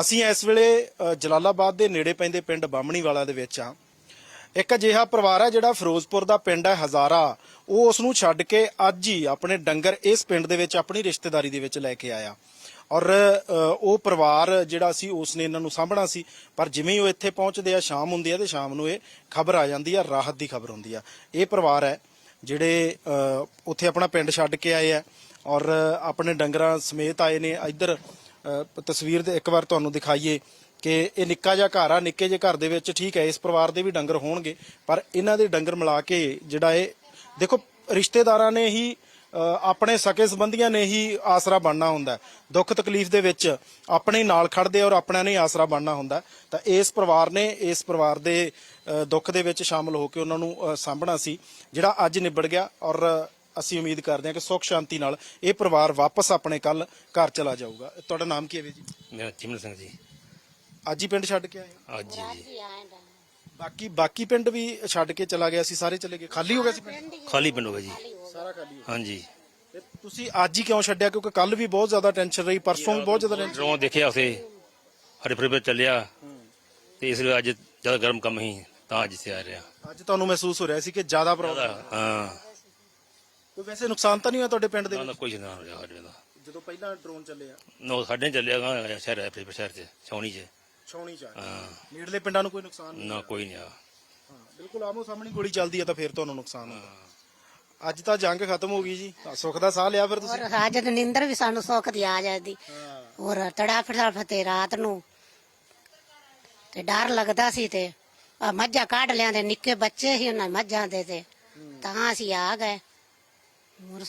ਅਸੀਂ ਇਸ ਵੇਲੇ ਜਲਾਲਾਬਾਦ ਦੇ ਨੇੜੇ ਪੈਂਦੇ ਪਿੰਡ ਬਾਮਣੀ ਵਾਲਾ ਦੇ ਵਿੱਚ ਆ ਇੱਕ ਅਜਿਹਾ ਪਰਿਵਾਰ ਹੈ ਜਿਹੜਾ ਫਿਰੋਜ਼ਪੁਰ ਦਾ ਪਿੰਡ ਹੈ ਹਜ਼ਾਰਾ। ਉਹ ਉਸ ਨੂੰ ਛੱਡ ਕੇ ਅੱਜ ਹੀ ਆਪਣੇ ਡੰਗਰ ਇਸ ਪਿੰਡ ਦੇ ਵਿੱਚ ਆਪਣੀ ਰਿਸ਼ਤੇਦਾਰੀ ਦੇ ਵਿੱਚ ਲੈ ਕੇ ਆਇਆ। ਔਰ ਉਹ ਪਰਿਵਾਰ ਜਿਹੜਾ ਸੀ ਉਸ ਨੇ ਇਹਨਾਂ ਨੂੰ ਸਾਂਭਣਾ ਸੀ। ਪਰ ਜਿਵੇਂ ਹੀ ਉਹ ਇੱਥੇ ਪਹੁੰਚਦੇ ਆ, ਸ਼ਾਮ ਹੁੰਦੀ ਆ ਤੇ ਸ਼ਾਮ ਨੂੰ ਇਹ ਖਬਰ ਆ ਜਾਂਦੀ ਆ, ਰਾਹਤ ਦੀ ਖਬਰ ਹੁੰਦੀ ਆ। ਇਹ ਪਰਿਵਾਰ ਹੈ ਜਿਹੜੇ ਉੱਥੇ ਆਪਣਾ ਪਿੰਡ ਛੱਡ ਕੇ ਆਏ ਆ। ਔਰ, ਆਪਣੇ ਡੰਗਰਾਂ ਸਮੇਤ ਆਏ ਨੇ ਇੱਧਰ। ਤਸਵੀਰ ਦੇ ਇੱਕ ਵਾਰ ਤੁਹਾਨੂੰ ਦਿਖਾਈਏ ਕਿ ਇਹ ਨਿੱਕਾ ਜਿਹਾ ਘਰ ਆ, ਨਿੱਕੇ ਜਿਹੇ ਘਰ ਦੇ ਵਿੱਚ ਠੀਕ ਹੈ, ਇਸ ਪਰਿਵਾਰ ਦੇ ਵੀ ਡੰਗਰ ਹੋਣਗੇ, ਪਰ ਇਹਨਾਂ ਦੇ ਡੰਗਰ ਮਿਲਾ ਕੇ ਜਿਹੜਾ ਇਹ, ਦੇਖੋ, ਰਿਸ਼ਤੇਦਾਰਾਂ ਨੇ ਹੀ ਆਪਣੇ ਸਕੇ ਸੰਬੰਧੀਆਂ ਨੇ ਹੀ ਆਸਰਾ ਬਣਨਾ ਹੁੰਦਾ ਦੁੱਖ ਤਕਲੀਫ ਦੇ ਵਿੱਚ ਆਪਣੇ ਹੀ ਨਾਲ ਖੜਦੇ ਔਰ ਆਪਣਿਆਂ ਨੇ ਹੀ ਆਸਰਾ ਬਣਨਾ ਹੁੰਦਾ ਤਾਂ ਇਸ ਪਰਿਵਾਰ ਨੇ, ਇਸ ਪਰਿਵਾਰ ਦੇ ਦੁੱਖ ਦੇ ਵਿੱਚ ਸ਼ਾਮਲ ਹੋ ਕੇ ਉਹਨਾਂ ਨੂੰ ਸਾਂਭਣਾ ਸੀ, ਜਿਹੜਾ ਅੱਜ ਨਿਬੜ ਗਿਆ ਔਰ ਅਸੀਂ ਉਮੀਦ ਕਰਦੇ ਹਾਂ ਕਿ ਸੁੱਖ ਸ਼ਾਂਤੀ ਨਾਲ ਇਹ ਪਰਿਵਾਰ ਵਾਪਸ ਆਪਣੇ ਕੱਲ ਘਰ ਚਲਾ ਜਾਊਗਾ। ਤੁਹਾਡਾ ਨਾਮ ਕੀ ਹੈ ਵੀਰ ਜੀ? ਮੇਰਾ ਚਿਮਨ ਸਿੰਘ ਜੀ। ਅੱਜ ਹੀ ਪਿੰਡ ਛੱਡ ਕੇ ਆਏ ਹੋ? ਅੱਜ ਹੀ ਜੀ ਬਾਕੀ ਬਾਕੀ ਪਿੰਡ ਵੀ ਛੱਡ ਕੇ ਚਲਾ ਗਿਆ ਸੀ ਸਾਰੇ ਚਲੇ ਗਏ? ਖਾਲੀ ਹੋ ਗਿਆ ਸੀ ਪਿੰਡ? ਖਾਲੀ ਪਿੰਡ ਹੋ ਗਿਆ ਜੀ। ਸਾਰਾ ਖਾਲੀ ਹਾਂਜੀ। ਤੇ ਤੁਸੀਂ ਅੱਜ ਹੀ ਕਿਉਂ ਛੱਡਿਆ? ਕਿਉਂਕਿ ਕੱਲ ਵੀ ਬਹੁਤ ਜ਼ਿਆਦਾ ਟੈਨਸ਼ਨ ਰਹੀ ਪਰਸੋਂ ਵੀ ਬਹੁਤ ਜ਼ਿਆਦਾ ਟੈਨਸ਼ਨ ਡਰੋਂ ਦੇਖਿਆ ਉਸੇ ਹਰੇ ਫਰੇ ਚੱਲਿਆ ਤੇ ਇਸ ਲਈ ਅੱਜ ਜ਼ਿਆਦਾ ਗਰਮ ਕੰਮ ਹੀ ਤਾਂ ਅੱਜ ਇੱਥੇ ਆ ਰਿਹਾ। ਅੱਜ ਤੁਹਾਨੂੰ ਮਹਿਸੂਸ ਹੋ ਰਿਹਾ ਸੀ ਕਿ ਜ਼ਿਆਦਾ ਪ੍ਰੋਬਲਮ ਹਾਂ। ਕੋਈ ਵੈਸੇ ਨੁਕਸਾਨ ਤਾਂ ਨਹੀਂ ਹੋਇਆ ਤੁਹਾਡੇ ਪਿੰਡ ਦੇ ਨਾ ਨਾ ਵਿੱਚ ਕੋਈ ਨਾ ਹੋ ਰਿਹਾ ਸਾਡੇ ਦਾ ਜਦੋਂ ਪਹਿਲਾਂ ਡਰੋਨ ਚੱਲਿਆ ਨੋ ਸਾਡੇ ਚੱਲਿਆ ਗਾ ਸ਼ਹਿਰ ਹੈ ਸ਼ਹਿਰ ਚ ਛਾਉਣੀ ਚ। ਛਾਉਣੀ ਚ ਆਇਆ ਹਾਂ। ਨੇੜਲੇ ਪਿੰਡਾਂ ਨੂੰ ਕੋਈ ਨੁਕਸਾਨ ਨਹੀਂ ਨਾ ਕੋਈ ਨਹੀਂ ਆ। ਹਾਂ ਬਿਲਕੁਲ ਆਮੋ ਸਾਹਮਣੇ ਗੋਲੀ ਚੱਲਦੀ ਹੈ ਤਾਂ ਫਿਰ ਤੁਹਾਨੂੰ ਨੁਕਸਾਨ ਹੁੰਦਾ। ਅੱਜ ਤਾਂ ਜੰਗ ਖਤਮ ਹੋ ਗਈ ਜੀ। ਤਾਂ ਸੁੱਖ ਦਾ ਸਾਹ ਲਿਆ ਫਿਰ ਤੁਸੀਂ? ਔਰ ਅੱਜ ਨਿੰਦਰ ਵੀ ਸਾਨੂੰ ਸੁੱਖ ਦੀ ਆ ਜਾਂਦੀ। ਹਾਂ। ਔਰ ਤੜਾ ਫੜਾ ਫਤੇ ਰਾਤ ਨੂੰ ਤੇ ਡਰ ਲੱਗਦਾ ਸੀ ਤੇ ਆ ਮੱਝਾਂ ਕੱਢ ਲਿਆਂਦੇ ਨਿੱਕੇ ਬੱਚੇ ਸੀ ਉਹਨਾਂ ਮੱਝਾਂ ਦੇ ਤੇ। ਤਾਂ ਅਸੀਂ ਆ ਗਏ। ਹੋਰ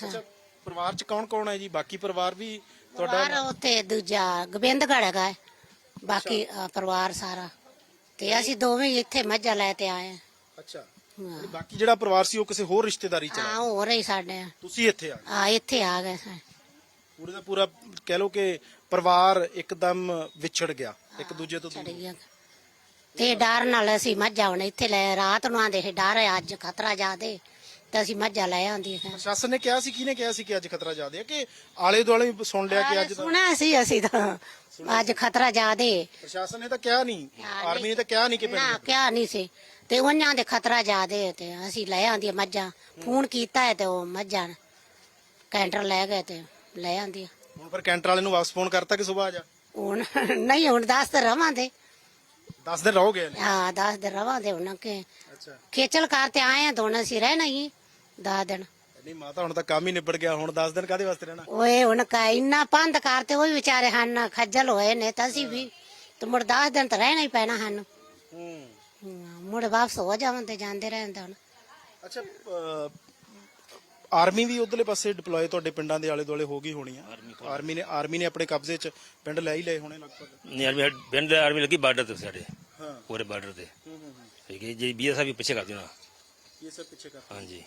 ਪਰਿਵਾਰ ਚ ਕੌਣ ਕੌਣ ਹੈ ਜੀ? ਬਾਕੀ ਪਰਿਵਾਰ ਵੀ ਤੁਹਾਡਾ ਪਰਿਵਾਰ ਉੱਤੇ ਦੂਜਾ ਗੋਬਿੰਦਗੜ੍ਹ ਹੈਗਾ ਹੈ। ਬਾਕੀ ਅ, ਪਰਿਵਾਰ ਸਾਰਾ। ਤੇ ਅਸੀਂ ਦੋਵੇਂ ਹੀ ਇੱਥੇ ਮੱਝਾਂ ਲੈ ਤੇ ਆਏ ਹਾਂ। ਅੱਛਾ। ਹਾਂ। ਤੇ ਬਾਕੀ ਜਿਹੜਾ ਪਰਿਵਾਰ ਸੀ ਉਹ ਕਿਸੇ ਹੋਰ ਰਿਸ਼ਤੇਦਾਰੀ ਚ ਹਾਂ ਹੋ ਰਹੀ ਸਾਡੇ ਤੁਸੀਂ ਇੱਥੇ ਆ? ਗਏ। ਆ ਇੱਥੇ ਆ ਗਏ ਸਾਂ ਪੂਰੇ ਦਾ ਪੂਰਾ ਕਹਿ ਲਓ ਕਿ ਪਰਿਵਾਰ ਇੱਕਦਮ ਵਿਛੜ ਗਿਆ ਇੱਕ ਦੂਜੇ ਤੋਂ ਦੂਰ। ਗਿਆ। ਤੇ ਡਰ ਨਾਲ ਅਸੀਂ ਮੱਝਾਂ ਹੁਣ ਇੱਥੇ ਲੈ ਰਾਤ ਨੂੰ ਆਂਦੇ ਸੀ ਡਰ ਹੈ ਅੱਜ ਖਤਰਾ ਜਾਦੇ ਤਾਂ ਅਸੀਂ ਮੱਝਾਂ ਲੈ ਆਉਂਦੀਆਂ ਹਾਂ। ਪ੍ਰਸ਼ਾਸਨ ਨੇ ਕਿਹਾ ਸੀ ਕਿਹਨੇ ਕਿਹਾ ਸੀ ਕਿ ਅੱਜ ਖਤਰਾ ਜ਼ਿਆਦਾ ਹੈ ਕਿ ਆਲੇ ਦੁਆਲੇ ਸੁਣ ਲਿਆ ਕਿ ਅੱਜ ਸੁਣਾ ਸੀ ਅਸੀਂ ਤਾਂ। ਅੱਜ ਖਤਰਾ ਜ਼ਿਆਦੇ ਪ੍ਰਸ਼ਾਸਨ ਨੇ ਤਾਂ ਕਿਹਾ ਨਹੀਂ। ਆਰਮੀ ਨੇ ਤਾਂ ਕਿਹਾ ਨਹੀਂ ਕਿ ਨਾ ਕਿਹਾ ਨਹੀਂ ਸੀ। ਤੇ ਉਹਨਾਂ ਦੇ ਖਤਰਾ ਜ਼ਿਆਦੇ ਹੈ ਤੇ ਅਸੀਂ ਲੈ ਆਂਦੀਆਂ ਮੱਝਾਂ। ਫੋਨ ਕੀਤਾ ਹੈ ਤੇ ਉਹ ਮੱਝਾਂ ਕੈਂਟਰ ਲੈ ਗਏ ਤੇ ਲੈ ਆਂਦੀਆਂ ਹੁਣ ਫਿਰ ਕੈਂਟਰ ਵਾਲੇ ਨੂੰ ਵਾਪਸ ਫੋਨ ਕਰਤਾ ਕਿ ਸਵੇਰ ਆ ਜਾ? ਹੁਣ ਨਹੀਂ ਹੁਣ ਦੱਸ ਤੇ ਰਵਾਂਦੇ 10 ਦਿਨ ਰਹੋਗੇ ਹਾਂ ਦੱਸ ਦੇ ਰਵਾਂਦੇ ਉਹਨਾਂ ਕੇ ਅੱਛਾ। ਖੇਚਲ ਕਰਤੇ ਆਏ ਆ ਦੋਣਾ ਸੀ ਰਹਿ ਨਹੀਂ 10 ਦਿਨ। ਨਹੀਂ ਮਾਤਾ ਹੁਣ ਤਾਂ ਕੰਮ ਹੀ ਨਿਬੜ ਗਿਆ ਹੁਣ 10 ਦਿਨ ਕਾਦੇ ਵਾਸਤੇ ਰਹਿਣਾ? ਓਏ ਹੁਣ ਕਾ ਇੰਨਾ ਪੰਧ ਕਰਤੇ ਉਹ ਵਿਚਾਰੇ ਹਨ ਖੱਜਲ ਹੋਏ ਨੇ ਤਾਂ ਅਸੀਂ ਵੀ ਤੇ ਮੁੜ 10 ਦਿਨ ਤਾਂ ਰਹਿਣਾ ਹੀ ਪੈਣਾ ਹਨ ਹੂੰ। ਮੁੜ ਵਾਪਸ ਹੋ ਜਾਵਨ ਤੇ ਜਾਂਦੇ ਰਹਿੰਦੇ ਹੁਣ। ਅੱਛਾ ਆਰਮੀ ਵੀ ਉਧਰਲੇ ਪਾਸੇ ਡਿਪਲੋਏ ਤੁਹਾਡੇ ਪਿੰਡਾਂ ਦੇ ਆਲੇ ਦੁਆਲੇ ਹੋ ਗਈ ਹੋਣੀ ਆ? ਆਰਮੀ ਨੇ ਆਰਮੀ ਨੇ ਆਪਣੇ ਕਬਜ਼ੇ 'ਚ ਪਿੰਡ ਲੈ ਹੀ ਲਏ ਹੋਣੇ ਲਗਭਗ? ਨਹੀਂ ਆਰਮੀ ਪਿੰਡ ਦੇ ਆਰਮੀ ਲੱਗੀ ਬਾਰਡਰ ਤੇ ਸਾਡੇ ਹਾਂ। ਪੂਰੇ ਬਾਰਡਰ ਤੇ। ਠੀਕ ਹੈ ਜੀ ਬੀਐਸਐਫ ਵੀ ਪਿੱਛੇ ਕਰ ਦੇਣਾ। ਇਹ ਸਭ ਪਿੱਛੇ ਕਰ ਹਾਂਜੀ।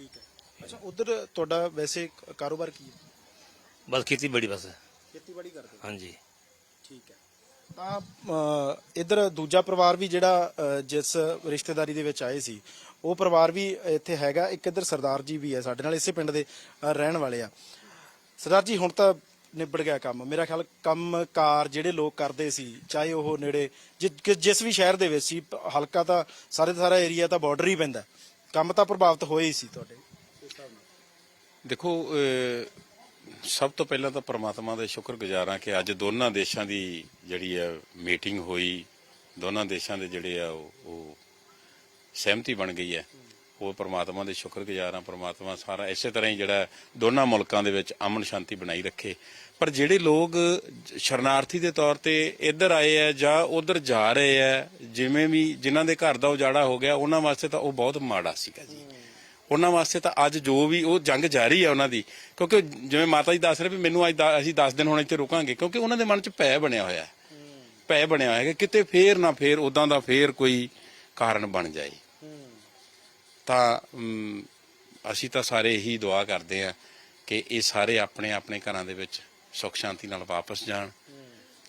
ਠੀਕ ਹੈ। ਅੱਛਾ ਉਧਰ ਤੁਹਾਡਾ ਵੈਸੇ ਕ- ਕਾਰੋਬਾਰ ਕੀ ਹੈ? ਬਸ ਖੇਤੀ ਬੜੀ ਬਸ। ਖੇਤੀਬਾੜੀ ਕਰਦੇ ਹੋ? ਹਾਂਜੀ। ਠੀਕ ਹੈ। ਤਾਂ ਅਹ, ਇੱਧਰ ਦੂਜਾ ਪਰਿਵਾਰ ਵੀ ਜਿਹੜਾ ਅਹ, ਜਿਸ ਰਿਸ਼ਤੇਦਾਰੀ ਦੇ ਵਿੱਚ ਆਏ ਸੀ ਉਹ ਪਰਿਵਾਰ ਵੀ ਇੱਥੇ ਹੈਗਾ। ਇੱਕ ਇੱਧਰ ਸਰਦਾਰ ਜੀ ਵੀ ਹੈ ਸਾਡੇ ਨਾਲ ਇਸੇ ਪਿੰਡ ਦੇ ਅਹ, ਰਹਿਣ ਵਾਲੇ ਆ। ਸਰਦਾਰ ਜੀ ਹੁਣ ਤਾਂ ਨਿਬੜ ਗਿਆ ਕੰਮ। ਮੇਰਾ ਖਿਆਲ ਕੰਮਕਾਰ ਜਿਹੜੇ ਲੋਕ ਕਰਦੇ ਸੀ ਚਾਹੇ ਉਹ ਨੇੜੇ ਜਿ- ਕਿ- ਜਿਸ ਵੀ ਸ਼ਹਿਰ ਦੇ ਵਿੱਚ ਸੀ ਪ- ਹਲਕਾ ਤਾਂ ਸਾਰੇ ਦਾ ਸਾਰਾ ਏਰੀਆ ਤਾਂ ਬਾਰਡਰ ਹੀ ਪੈਂਦਾ। ਕੰਮ ਤਾਂ ਪ੍ਰਭਾਵਿਤ ਹੋਏ ਹੀ ਸੀ ਤੁਹਾਡੇ। ਦੇਖੋ ਅਹ, ਸਭ ਤੋਂ ਪਹਿਲਾਂ ਤਾਂ ਪ੍ਰਮਾਤਮਾ ਦਾ ਸ਼ੁਕਰਗੁਜ਼ਾਰ ਹਾਂ ਕਿ ਅੱਜ ਦੋਨਾਂ ਦੇਸ਼ਾਂ ਦੀ ਜਿਹੜੀ ਹੈ ਮੀਟਿੰਗ ਹੋਈ। ਦੋਨਾਂ ਦੇਸ਼ਾਂ ਦੇ ਜਿਹੜੇ ਆ ਉਹ ਉਹ ਸਹਿਮਤੀ ਬਣ ਗਈ ਹੈ। ਉਹ ਪ੍ਰਮਾਤਮਾ ਦੇ ਸ਼ੁਕਰਗੁਜ਼ਾਰ ਹਾਂ, ਪ੍ਰਮਾਤਮਾ ਸਾਰਾ ਇਸੇ ਤਰ੍ਹਾਂ ਹੀ ਜਿਹੜਾ ਦੋਨਾਂ ਮੁਲਕਾਂ ਦੇ ਵਿੱਚ ਅਮਨ ਸ਼ਾਂਤੀ ਬਣਾਈ ਰੱਖੇ। ਪਰ ਜਿਹੜੇ ਲੋਕ ਸ਼ਰਨਾਰਥੀ ਦੇ ਤੌਰ ਤੇ ਇੱਧਰ ਆਏ ਆ ਜਾਂ ਉਧਰ ਜਾ ਰਹੇ ਆ, ਜਿਵੇਂ ਵੀ ਜਿਨ੍ਹਾਂ ਦੇ ਘਰ ਦਾ ਉਜਾੜਾ ਹੋ ਗਿਆ, ਉਹਨਾਂ ਵਾਸਤੇ ਤਾਂ ਉਹ ਬਹੁਤ ਮਾੜਾ ਸੀਗਾ ਜੀ। ਉਹਨਾਂ ਵਾਸਤੇ ਤਾਂ ਅੱਜ ਜੋ ਵੀ ਉਹ ਜੰਗ ਜਾਰੀ ਹੈ ਉਹਨਾਂ ਦੀ, ਕਿਉਂਕਿ ਜਿਵੇਂ ਮਾਤਾ ਜੀ ਦੱਸ ਰਹੇ ਵੀ ਮੈਨੂੰ ਅੱਜ ਅਸੀਂ 10 ਦਿਨ ਹੁਣ ਇੱਥੇ ਰੁਕਾਂਗੇ, ਕਿਉਂਕਿ ਉਹਨਾਂ ਦੇ ਮਨ 'ਚ ਭੈ ਬਣਿਆ ਹੋਇਆ ਹੈ। ਭੈ ਬਣਿਆ ਹੋਇਆ ਹੈ ਕਿ ਕਿਤੇ ਫੇਰ ਨਾ ਫੇਰ ਉਦਾਂ ਦਾ ਫੇਰ ਕੋਈ ਕਾਰਨ ਬਣ ਜਾਏ। ਤਾਂ ਅਸੀਂ ਤਾਂ ਸਾਰੇ ਇਹੀ ਦੁਆ ਕਰਦੇ ਆ ਕਿ ਇਹ ਸਾਰੇ ਆਪਣੇ ਆਪਣੇ ਘਰਾਂ ਦੇ ਵਿੱਚ ਸੁੱਖ ਸ਼ਾਂਤੀ ਨਾਲ ਵਾਪਸ ਜਾਣ।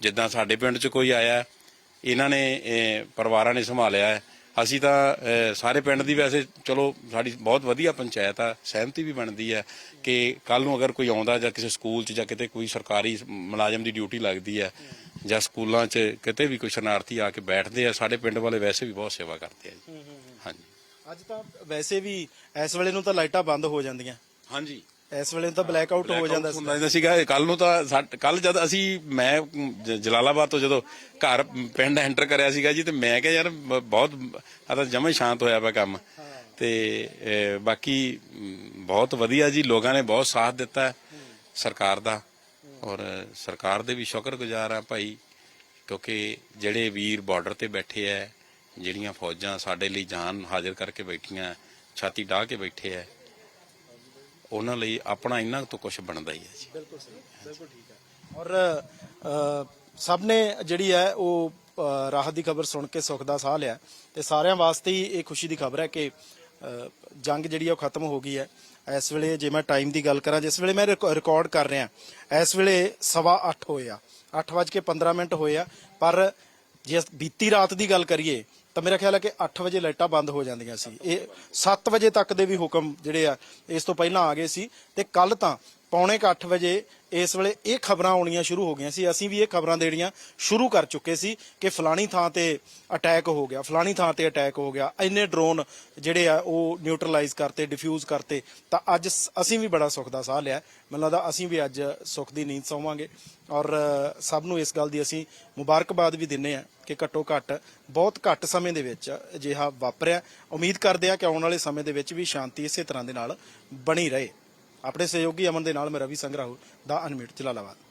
ਜਿੱਦਾਂ ਸਾਡੇ ਪਿੰਡ 'ਚ ਕੋਈ ਆਇਆ ਇਹਨਾਂ ਨੇ ਪਰਿਵਾਰਾਂ ਨੇ ਸੰਭਾਲਿਆ ਅਸੀਂ ਤਾਂ ਸਾਰੇ ਪਿੰਡ ਦੀ ਵੈਸੇ ਚਲੋ ਸਾਡੀ ਬਹੁਤ ਵਧੀਆ ਪੰਚਾਇਤ ਆ ਸਹਿਮਤੀ ਵੀ ਬਣਦੀ ਹੈ ਕਿ ਕੱਲ ਨੂੰ ਅਗਰ ਕੋਈ ਆਉਂਦਾ ਜਾਂ ਕਿਸੇ ਸਕੂਲ 'ਚ ਜਾਂ ਕਿਤੇ ਕੋਈ ਸਰਕਾਰੀ ਮੁਲਾਜ਼ਮ ਦੀ ਡਿਊਟੀ ਲੱਗਦੀ ਹੈ ਜਾਂ ਸਕੂਲਾਂ 'ਚ ਕਿਤੇ ਵੀ ਕੋਈ ਸ਼ਰਨਾਰਥੀ ਆ ਕੇ ਬੈਠਦੇ ਆ ਸਾਡੇ ਪਿੰਡ ਵਾਲੇ ਵੈਸੇ ਵੀ ਬਹੁਤ ਸੇਵਾ ਕਰਦੇ ਆ ਜੀ। ਹਾਂਜੀ। ਅੱਜ ਤਾਂ ਵੈਸੇ ਵੀ ਇਸ ਵੇਲੇ ਨੂੰ ਤਾਂ ਲਾਈਟਾਂ ਬੰਦ ਹੋ ਜਾਂਦੀਆਂ। ਹਾਂਜੀ। ਇਸ ਵੇਲੇ ਨੂੰ ਤਾਂ ਬਲੈਕ ਆਊਟ ਹੋ ਜਾਂਦਾ ਸੀ। ਹੁੰਦਾ ਸੀਗਾ ਕੱਲ ਨੂੰ ਤਾਂ ਕੱਲ ਜਦ ਅਸੀਂ ਮੈਂ ਜ- ਜਲਾਲਾਬਾਦ ਤੋਂ ਜਦੋਂ ਘਰ ਪਿੰਡ ਐਂਟਰ ਕਰਿਆ ਸੀਗਾ ਜੀ ਤੇ ਮੈਂ ਕਿਹਾ ਯਾਰ ਬ- ਬਹੁਤ ਆ ਤਾਂ ਜਮਾ ਸ਼ਾਂਤ ਹੋਇਆ ਪਿਆ ਕੰਮ। ਤੇ ਅਹ, ਬਾਕੀ ਮ, ਬਹੁਤ ਵਧੀਆ ਜੀ ਲੋਕਾਂ ਨੇ ਬਹੁਤ ਸਾਥ ਦਿੱਤਾ ਹੈ ਸਰਕਾਰ ਦਾ। ਔਰ ਸਰਕਾਰ ਦੇ ਵੀ ਸ਼ੁਕਰਗੁਜ਼ਾਰ ਆ ਭਾਈ ਕਿਉਂਕਿ ਜਿਹੜੇ ਵੀਰ ਬਾਰਡਰ ਤੇ ਬੈਠੇ ਐ ਜਿਹੜੀਆਂ ਫੌਜਾਂ ਸਾਡੇ ਲਈ ਜਾਨ ਹਾਜ਼ਰ ਕਰਕੇ ਬੈਠੀਆਂ ਛਾਤੀ ਢਾਹ ਕੇ ਬੈਠੇ ਐ ਉਹਨਾਂ ਲਈ ਆਪਣਾ ਇੰਨਾ ਤੋਂ ਕੁਝ ਬਣਦਾ ਹੀ ਹੈ ਜੀ। ਬਿਲਕੁਲ ਸਹੀ ਬਿਲਕੁਲ ਠੀਕ ਹੈ ਔਰ ਸਭ ਨੇ ਜਿਹੜੀ ਹੈ ਉਹ ਅ, ਰਾਹਤ ਦੀ ਖਬਰ ਸੁਣ ਕੇ ਸੁੱਖ ਦਾ ਸਾਹ ਲਿਆ। ਤੇ ਸਾਰਿਆਂ ਵਾਸਤੇ ਹੀ ਇਹ ਖੁਸ਼ੀ ਦੀ ਖਬਰ ਹੈ ਕਿ ਜੰਗ ਜਿਹੜੀ ਹੈ ਉਹ ਖਤਮ ਹੋ ਗਈ ਹੈ ਇਸ ਵੇਲੇ ਜੇ ਮੈਂ ਟਾਈਮ ਦੀ ਗੱਲ ਕਰਾਂ ਜਿਸ ਵੇਲੇ ਮੈਂ ਰਿਕਾਰਡ ਕਰ ਰਿਹਾ ਇਸ ਵੇਲੇ ਸਵਾ 8 ਹੋਏ ਆ। 8:15 ਮਿੰਟ ਹੋਏ ਆ ਪਰ ਜੇ ਬੀਤੀ ਰਾਤ ਦੀ ਗੱਲ ਕਰੀਏ ਤਾਂ ਮੇਰਾ ਖਿਆਲ ਹੈ ਕਿ 8 ਵਜੇ ਲਾਈਟਾਂ ਬੰਦ ਹੋ ਜਾਂਦੀਆਂ ਸੀ। ਇਹ 7 ਵਜੇ ਤੱਕ ਦੇ ਵੀ ਹੁਕਮ ਜਿਹੜੇ ਆ, ਇਸ ਤੋਂ ਪਹਿਲਾਂ ਆ ਗਏ ਸੀ। ਤੇ ਕੱਲ ਤਾਂ ਪੌਣੇ 8 ਵਜੇ ਇਸ ਵੇਲੇ ਇਹ ਖਬਰਾਂ ਆਉਣੀਆਂ ਸ਼ੁਰੂ ਹੋ ਗਈਆਂ ਸੀ। ਅਸੀਂ ਵੀ ਇਹ ਖਬਰਾਂ ਦੇਣੀਆਂ ਸ਼ੁਰੂ ਕਰ ਚੁੱਕੇ ਸੀ ਕਿ ਫਲਾਣੀ ਥਾਂ ਤੇ ਅਟੈਕ ਹੋ ਗਿਆ, ਫਲਾਣੀ ਥਾਂ ਤੇ ਅਟੈਕ ਹੋ ਗਿਆ। ਇੰਨੇ ਡਰੋਨ ਜਿਹੜੇ ਆ ਉਹ ਨਿਊਟਰਲਾਈਜ਼ ਕਰਤੇ ਡਿਫਿਊਜ਼ ਕਰਤੇ। ਤਾਂ ਅੱਜ ਸ- ਅਸੀਂ ਵੀ ਬੜਾ ਸੁੱਖ ਦਾ ਸਾਹ ਲਿਆ। ਮੈਨੂੰ ਲੱਗਦਾ ਅਸੀਂ ਵੀ ਅੱਜ ਸੁੱਖ ਦੀ ਨੀਂਦ ਸੌਵਾਂਗੇ। ਔਰ ਸਭ ਨੂੰ ਇਸ ਗੱਲ ਦੀ ਅਸੀਂ ਮੁਬਾਰਕਬਾਦ ਵੀ ਦਿੰਨੇ ਆ ਕਿ ਘੱਟੋ ਘੱਟ ਬਹੁਤ ਘੱਟ ਸਮੇਂ ਦੇ ਵਿੱਚ ਅਜਿਹਾ ਵਾਪਰਿਆ। ਉਮੀਦ ਕਰਦੇ ਆ ਕਿ ਆਉਣ ਵਾਲੇ ਸਮੇਂ ਦੇ ਵਿੱਚ ਵੀ ਸ਼ਾਂਤੀ ਇਸੇ ਤਰ੍ਹਾਂ ਦੇ ਨਾਲ ਬਣੀ ਰਹੇ। ਆਪਣੇ ਸਹਿਯੋਗੀ ਅਮਨ ਦੇ ਨਾਲ ਮੈਂ ਰਵੀ ਸੰਗਰਾਹੁ ਦਾ ਅਨਮਿਟ ਜਲਾਲਾਬਾਦ